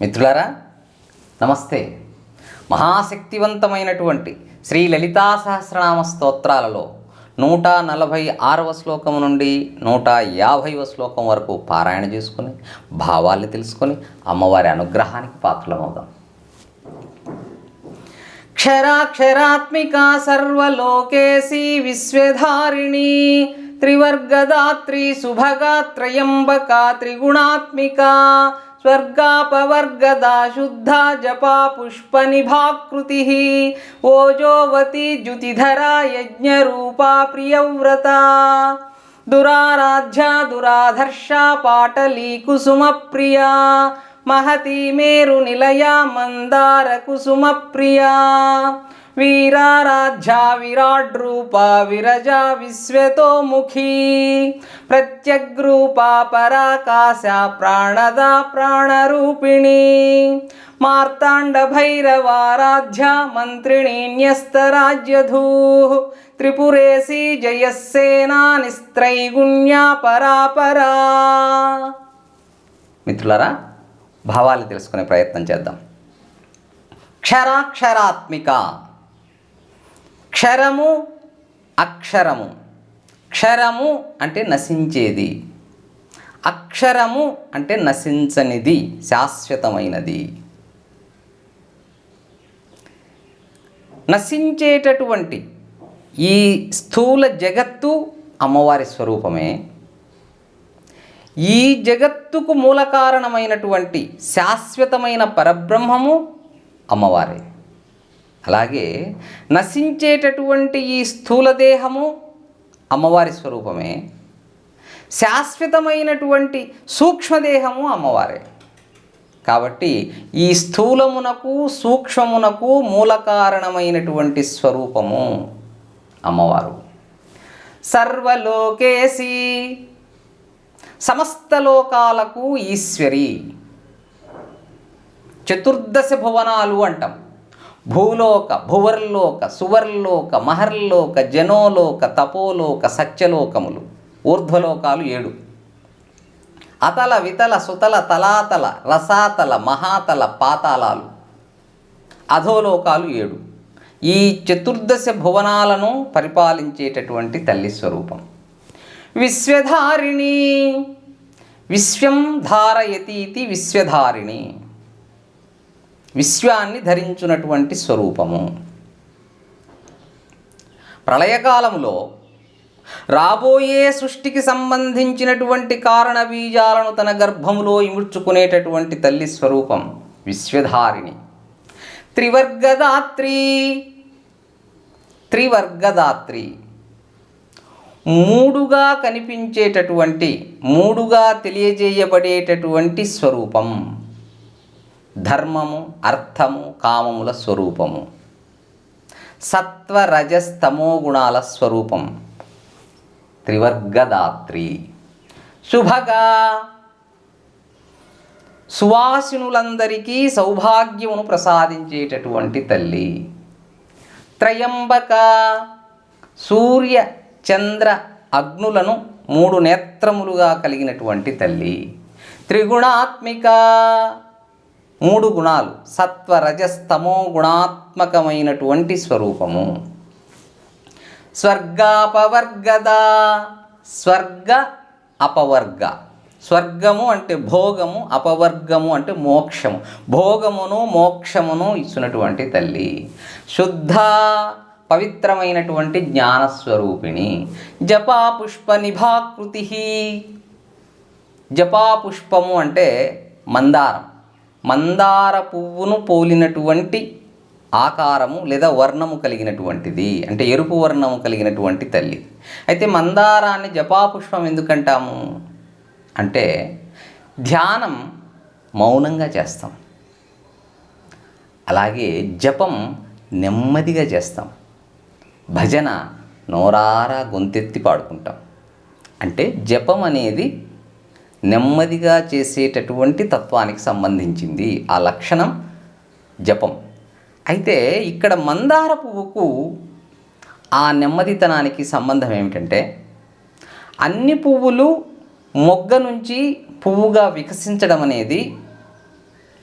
మిత్రులారా నమస్తే. మహాశక్తివంతమైనటువంటి శ్రీ లలితా సహస్రనామ స్తోత్రాలలో నూట నలభై ఆరవ శ్లోకం నుండి నూట యాభైవ శ్లోకం వరకు పారాయణ చేసుకుని భావాల్ని తెలుసుకొని అమ్మవారి అనుగ్రహానికి పాత్రలమవుదాం. క్షరాక్షరాత్మికా సర్వలోకేసి విశ్వధారిణి త్రివర్గదాత్రి శుభగా త్రయంబకా త్రిగుణాత్మికా స్వర్గాపవర్గదా శుద్ధా జపా పుష్పనిభాకృతి ఓజోవతి ద్యుతిధరా యజ్ఞరూపా ప్రియవ్రత దురారాధ్య దురాధర్ష పాటలీ కుసుమ ప్రియా మహతి వీరారాధ్యా విరాట్ రూప విరజ విశ్వతోముఖీ. ప్రత్యగ్రూప పరాకాశ ప్రాణద ప్రాణరూపిణి. మార్తాండభైరవారాధ్య మంత్రిణీ మంత్రిణి న్యస్తరాజ్యధూ త్రిపురేసి జయస్సేనా నిస్త్రైగుణ్యా పరాపరా. మిత్రులారా భావాలు తెలుసుకునే ప్రయత్నం చేద్దాం. క్షరాక్షరాత్మిక. క్షరము అక్షరము. క్షరము అంటే నశించేది. అక్షరము అంటే నశించనిది శాశ్వతమైనది. నశించేటటువంటి ఈ స్థూల జగత్తు అమ్మవారి స్వరూపమే. ఈ జగత్తుకు మూల కారణమైనటువంటి శాశ్వతమైన పరబ్రహ్మము అమ్మవారే. అలాగే నశించేటటువంటి ఈ స్థూలదేహము అమ్మవారి స్వరూపమే. శాశ్వతమైనటువంటి సూక్ష్మదేహము అమ్మవారే. కాబట్టి ఈ స్థూలమునకు సూక్ష్మమునకు మూల కారణమైనటువంటి స్వరూపము అమ్మవారు. సర్వలోకేసి సమస్త లోకాలకు ఈశ్వరి. చతుర్దశ భువనాలు అంటాం. భూలోక భువర్లోక సువర్లోక మహర్లోక జనోలోక తపోలోక సత్యలోకములు. ఊర్ధ్వలోకాలు ఏడు. అతల వితల సుతల తలాతల రసాతల మహాతల పాతాళాలు. అధోలోకాలు ఏడు. ఈ చతుర్దశ భువనాలను పరిపాలించేటటువంటి తల్లి స్వరూపం. విశ్వధారిణి. విశ్వం ధారయతీతి విశ్వధారిణి. విశ్వాన్ని ధరించున్నటువంటి స్వరూపము. ప్రళయకాలంలో రాబోయే సృష్టికి సంబంధించినటువంటి కారణ బీజాలను తన గర్భములో ఇముడ్చుకునేటటువంటి తల్లి స్వరూపం విశ్వధారిణి. త్రివర్గదాత్రి త్రివర్గదాత్రి. మూడుగా కనిపించేటటువంటి మూడుగా తెలియజేయబడేటటువంటి స్వరూపం. ధర్మము అర్థము కామముల స్వరూపము. సత్వ రజస్తమో గుణాల స్వరూపం. త్రివర్గదాత్రి. శుభగా. సువాసినులందరికీ సౌభాగ్యమును ప్రసాదించేటటువంటి తల్లి. త్రయంబక. సూర్య చంద్ర అగ్నులను మూడు నేత్రములుగా కలిగినటువంటి తల్లి. త్రిగుణాత్మిక. మూడు గుణాలు. సత్వరజస్తమో గుణాత్మకమైనటువంటి స్వరూపము. స్వర్గాపవర్గద స్వర్గ అపవర్గ. స్వర్గము అంటే భోగము అపవర్గము అంటే మోక్షము. భోగమును మోక్షమును ఇచ్చినటువంటి తల్లి. శుద్ధ పవిత్రమైనటువంటి జ్ఞానస్వరూపిణి. జపాపుష్ప నిభాకృతి జపాపుష్పము అంటే మందారం. మందార పువ్వును పోలినటువంటి ఆకారము లేదా వర్ణము కలిగినటువంటిది. అంటే ఎరుపు వర్ణము కలిగినటువంటి తల్లి. అయితే మందారాన్ని జపాపుష్పం ఎందుకంటాము? అంటే ధ్యానం మౌనంగా చేస్తాం. అలాగే జపం నెమ్మదిగా చేస్తాం. భజన నోరారా గొంతెత్తి పాడుకుంటాం. అంటే జపం అనేది నెమ్మదిగా చేసేటటువంటి తత్వానికి సంబంధించింది ఆ లక్షణం జపం. అయితే ఇక్కడ మందార పువ్వుకు ఆ నెమ్మదితనానికి సంబంధం ఏమిటంటే అన్ని పువ్వులు మొగ్గ నుంచి పువ్వుగా వికసించడం అనేది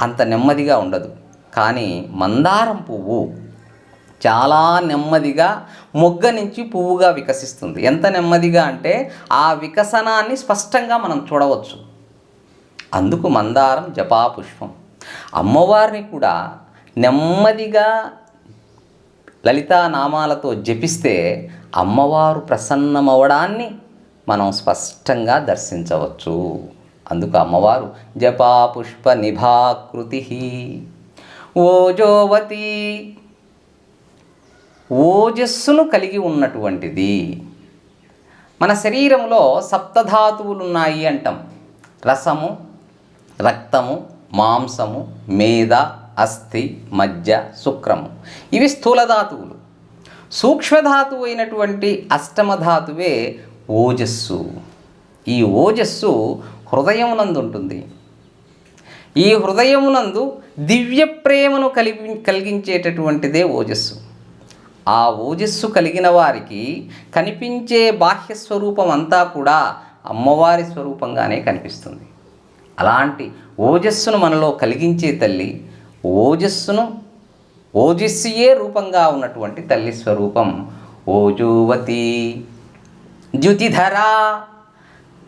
అంత నెమ్మదిగా ఉండదు. కానీ మందారం పువ్వు చాలా నెమ్మదిగా మొగ్గ నుంచి పువ్వుగా వికసిస్తుంది. ఎంత నెమ్మదిగా అంటే ఆ వికసనాన్ని స్పష్టంగా మనం చూడవచ్చు. అందుకు మందారం జపాపుష్పం. అమ్మవారిని కూడా నెమ్మదిగా లలితా నామాలతో జపిస్తే అమ్మవారు ప్రసన్నమవడాన్ని మనం స్పష్టంగా దర్శించవచ్చు. అందుకు అమ్మవారు జపాపుష్ప నిభాకృతి ఓజోవతి ఓజస్సును కలిగి ఉన్నటువంటిది. మన శరీరంలో సప్తధాతువులు ఉన్నాయి అంటాం. రసము రక్తము మాంసము మేద అస్థి మజ్జ శుక్రము. ఇవి స్థూలధాతువులు సూక్ష్మధాతువు అయినటువంటి అష్టమధాతువే ఓజస్సు. ఈ ఓజస్సు హృదయమునందు ఉంటుంది ఈ హృదయమునందు దివ్య ప్రేమను కలిగి కలిగించేటటువంటిదే ఓజస్సు. ఆ ఓజస్సు కలిగిన వారికి కనిపించే బాహ్య స్వరూపం అంతా కూడా అమ్మవారి స్వరూపంగానే కనిపిస్తుంది. అలాంటి ఓజస్సును మనలో కలిగించే తల్లి ఓజస్సును ఓజస్సుయే రూపంగా ఉన్నటువంటి తల్లి స్వరూపం ఓజోవతి ద్యుతిధర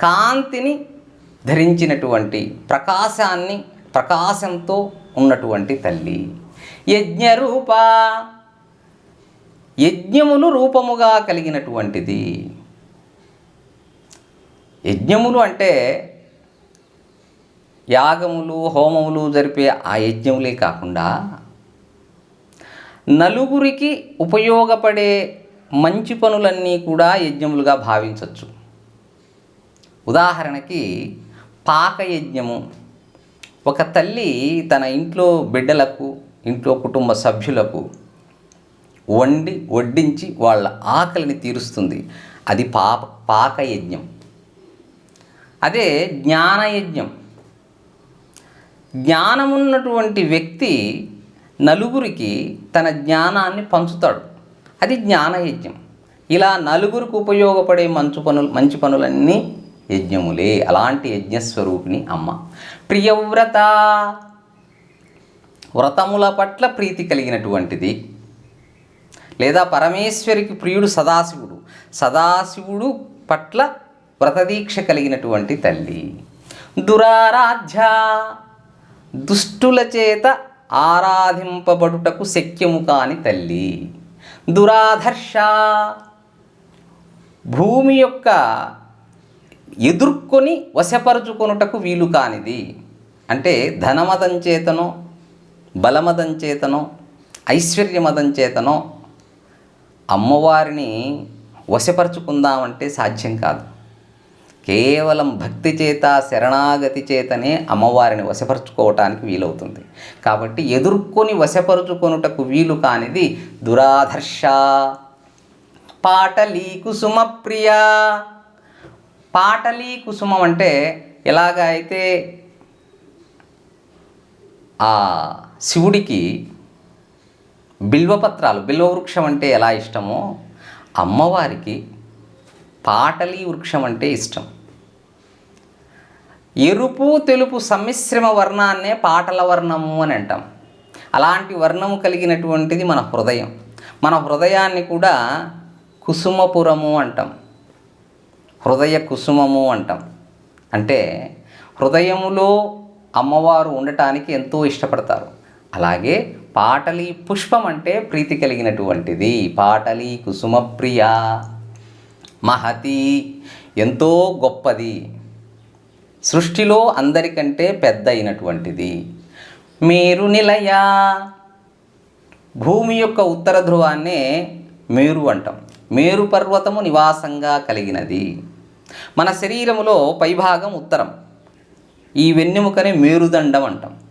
కాంతిని ధరించినటువంటి ప్రకాశాన్ని ప్రకాశంతో ఉన్నటువంటి తల్లి. యజ్ఞరూప యజ్ఞములు రూపముగా కలిగినటువంటిది. యజ్ఞములు అంటే యాగములు హోమములు జరిపే ఆ యజ్ఞములే కాకుండా నలుగురికి ఉపయోగపడే మంచి పనులన్నీ కూడా యజ్ఞములుగా భావించవచ్చు ఉదాహరణకి పాకయజ్ఞము ఒక తల్లి తన ఇంట్లో బిడ్డలకు ఇంట్లో కుటుంబ సభ్యులకు వండి వడ్డించి వాళ్ళ ఆకలిని తీరుస్తుంది. అది పాప పాకయజ్ఞం. అదే జ్ఞానయజ్ఞం. జ్ఞానమున్నటువంటి వ్యక్తి నలుగురికి తన జ్ఞానాన్ని పంచుతాడు. అది జ్ఞానయజ్ఞం. ఇలా నలుగురికి ఉపయోగపడే మంచు పనులు మంచి పనులన్నీ యజ్ఞములే. అలాంటి యజ్ఞస్వరూపిణి అమ్మ. ప్రియవ్రత. వ్రతముల పట్ల ప్రీతి కలిగినటువంటిది. లేదా పరమేశ్వరికి ప్రియుడు సదాశివుడు. సదాశివుడు పట్ల వ్రతదీక్ష కలిగినటువంటి తల్లి. దురారాధ్య దుష్టుల చేత ఆరాధింపబడుటకు శక్యము కాని తల్లి. దురాధర్ష భూమి యొక్క ఎదుర్కొని వశపరుచుకొనుటకు వీలు కానిది. అంటే ధనమదం చేతనో బలమదం చేతనో ఐశ్వర్యమదం చేతనో అమ్మవారిని వశపరుచుకుందామంటే సాధ్యం కాదు. కేవలం భక్తి చేత శరణాగతి చేతనే అమ్మవారిని వశపరుచుకోవటానికి వీలవుతుంది. కాబట్టి ఎదుర్కొని వశపరుచుకొనుటకు వీలు కానిది దురాధర్ష పాటలీ కుసుమ ప్రియ పాటలీ కుసుమం అంటే ఎలాగ అయితే ఆ శివుడికి బిల్వపత్రాలు బిల్వవృక్షం అంటే ఎలా ఇష్టమో అమ్మవారికి పాటలీ వృక్షం అంటే ఇష్టం. ఎరుపు తెలుపు సమ్మిశ్రమ వర్ణాన్నే పాటల వర్ణము అని అంటాం. అలాంటి వర్ణము కలిగినటువంటిది మన హృదయం. మన హృదయాన్ని కూడా కుసుమపురము అంటాం. హృదయ కుసుమము అంటాం. అంటే హృదయములో అమ్మవారు ఉండటానికి ఎంతో ఇష్టపడతారు. అలాగే పాటలి పుష్పం అంటే ప్రీతి కలిగినటువంటిది. పాటలి కుసుమప్రియ. మహతి ఎంతో గొప్పది. సృష్టిలో అందరికంటే పెద్ద అయినటువంటిది మేరు నిలయ. భూమి యొక్క ఉత్తర ధ్రువాన్నే మేరు అంటాం. మేరు పర్వతము నివాసంగా కలిగినది. మన శరీరములో పైభాగం ఉత్తరం. ఈ వెన్నెముకనే మేరుదండం అంటాం.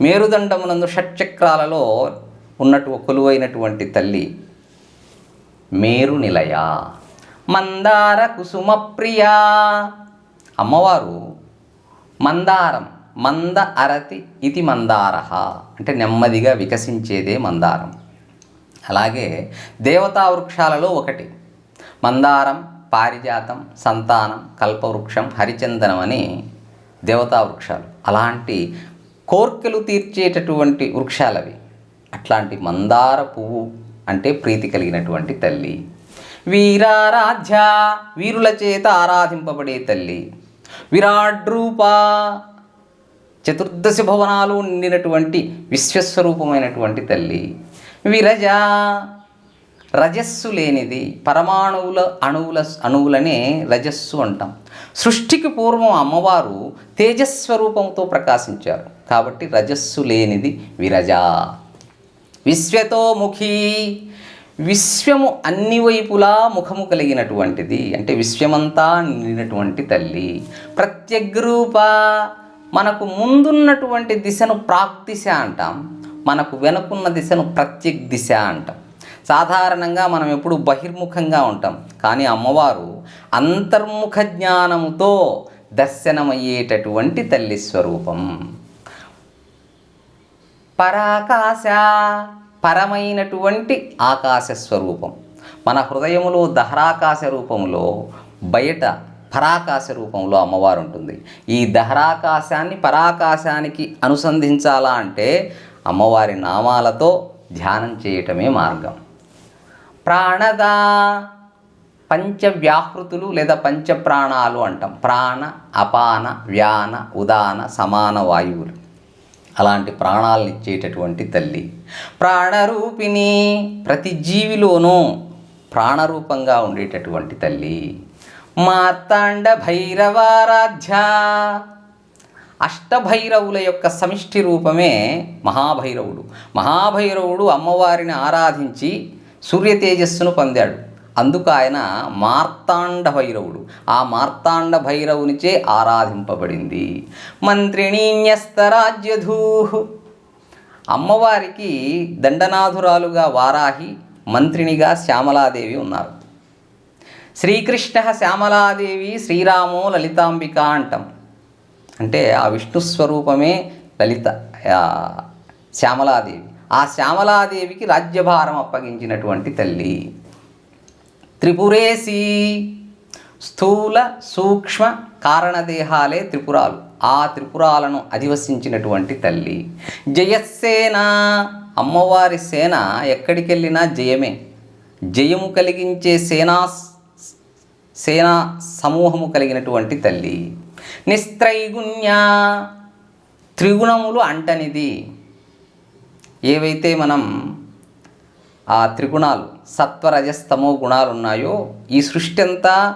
మేరుదండమునందు షట్చక్రాలలో ఉన్నట్టు కొలువైనటువంటి తల్లి మేరు నిలయ మందార కుసుమ ప్రియ అమ్మవారు మందారం మంద అరతి ఇది మందార. అంటే నెమ్మదిగా వికసించేదే మందారం. అలాగే దేవతా వృక్షాలలో ఒకటి. మందారం పారిజాతం సంతానం కల్పవృక్షం హరిచందనం అని దేవతా వృక్షాలు. అలాంటి కోర్కెలు తీర్చేటటువంటి వృక్షాలవి. అట్లాంటి మందార పువ్వు అంటే ప్రీతి కలిగినటువంటి తల్లి. వీరారాధ్య వీరుల చేత ఆరాధింపబడే తల్లి. విరాట్ రూప చతుర్దశ భవనాలు నిండినటువంటి విశ్వస్వరూపమైనటువంటి తల్లి. విరజ రజస్సు లేనిది పరమాణువుల అణువుల అణువులనే రజస్సు అంటాం. సృష్టికి పూర్వం అమ్మవారు తేజస్వరూపంతో ప్రకాశించారు. కాబట్టి రజస్సు లేనిది విరజ. విశ్వతోముఖి విశ్వము అన్ని వైపులా ముఖము కలిగినటువంటిది. అంటే విశ్వమంతా నిండినటువంటి తల్లి. ప్రత్యగ్రూప. మనకు ముందున్నటువంటి దిశను ప్రాక్తిశ అంటాం. మనకు వెనుకున్న దిశను ప్రత్యక్ దిశ అంటాం. సాధారణంగా మనం ఎప్పుడు బహిర్ముఖంగా ఉంటాం. కానీ అమ్మవారు అంతర్ముఖ జ్ఞానముతో దర్శనమయ్యేటటువంటి తల్లి స్వరూపం. పరాకాశ పరమైనటువంటి ఆకాశ స్వరూపం. మన హృదయములో దహరాకాశ రూపంలో బయట పరాకాశ రూపంలో అమ్మవారు ఉంటుంది ఈ దహరాకాశాన్ని పరాకాశానికి అనుసంధించాలా అంటే అమ్మవారి నామాలతో ధ్యానం చేయటమే మార్గం. ప్రాణద? పంచవ్యాహృతులు లేదా పంచప్రాణాలు అంటాం. ప్రాణ అపాన వ్యాన ఉదాన సమాన వాయువులు. అలాంటి ప్రాణాలను ఇచ్చేటటువంటి తల్లి. ప్రాణరూపిణి ప్రతి జీవిలోనూ ప్రాణరూపంగా ఉండేటటువంటి తల్లి. మార్తాండ భైరవారాధ్య. అష్టభైరవుల యొక్క సమిష్టి రూపమే మహాభైరవుడు. మహాభైరవుడు అమ్మవారిని ఆరాధించి సూర్య తేజస్సును పొందాడు. అందుకు ఆయన మార్తాండ భైరవుడు. ఆ మార్తాండ భైరవునిచే ఆరాధింపబడింది. మంత్రిణీన్యస్తరాజ్యధూ అమ్మవారికి దండనాథురాలుగా వారాహి మంత్రినిగా శ్యామలాదేవి ఉన్నారు. శ్రీకృష్ణ శ్యామలాదేవి శ్రీరామో లలితాంబిక అంటాం. అంటే ఆ విష్ణు స్వరూపమే లలిత శ్యామలాదేవి. ఆ శ్యామలాదేవికి రాజ్యభారం అప్పగించినటువంటి తల్లి. త్రిపురేసి స్థూల సూక్ష్మ కారణదేహాలే త్రిపురాలు. ఆ త్రిపురాలను అధివసించినటువంటి తల్లి. జయసేన అమ్మవారి సేన ఎక్కడికి వెళ్ళినా జయమే. జయము కలిగించే సేనా సేనా సమూహము కలిగినటువంటి తల్లి. నిస్త్రైగుణ్య త్రిగుణములు అంటనిది. ఏవైతే మనం ఆ త్రిగుణాలు సత్వరజస్తమో గుణాలు ఉన్నాయో ఈ సృష్టి అంతా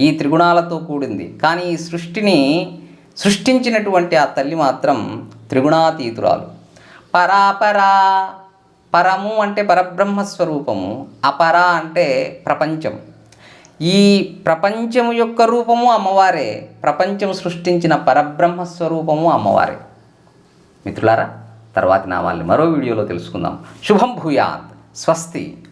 ఈ త్రిగుణాలతో కూడింది. కానీ ఈ సృష్టిని సృష్టించినటువంటి ఆ తల్లి మాత్రం త్రిగుణాతీతురాలు. పరాపరా పరము అంటే పరబ్రహ్మ స్వరూపము అపర అంటే ప్రపంచం. ఈ ప్రపంచము యొక్క రూపము అమ్మవారే ప్రపంచం సృష్టించిన పరబ్రహ్మ స్వరూపము అమ్మవారే. మిత్రులారా తర్వాతి నామాల్ని మరో వీడియోలో తెలుసుకుందాం. శుభం భూయాత్. స్వస్తి.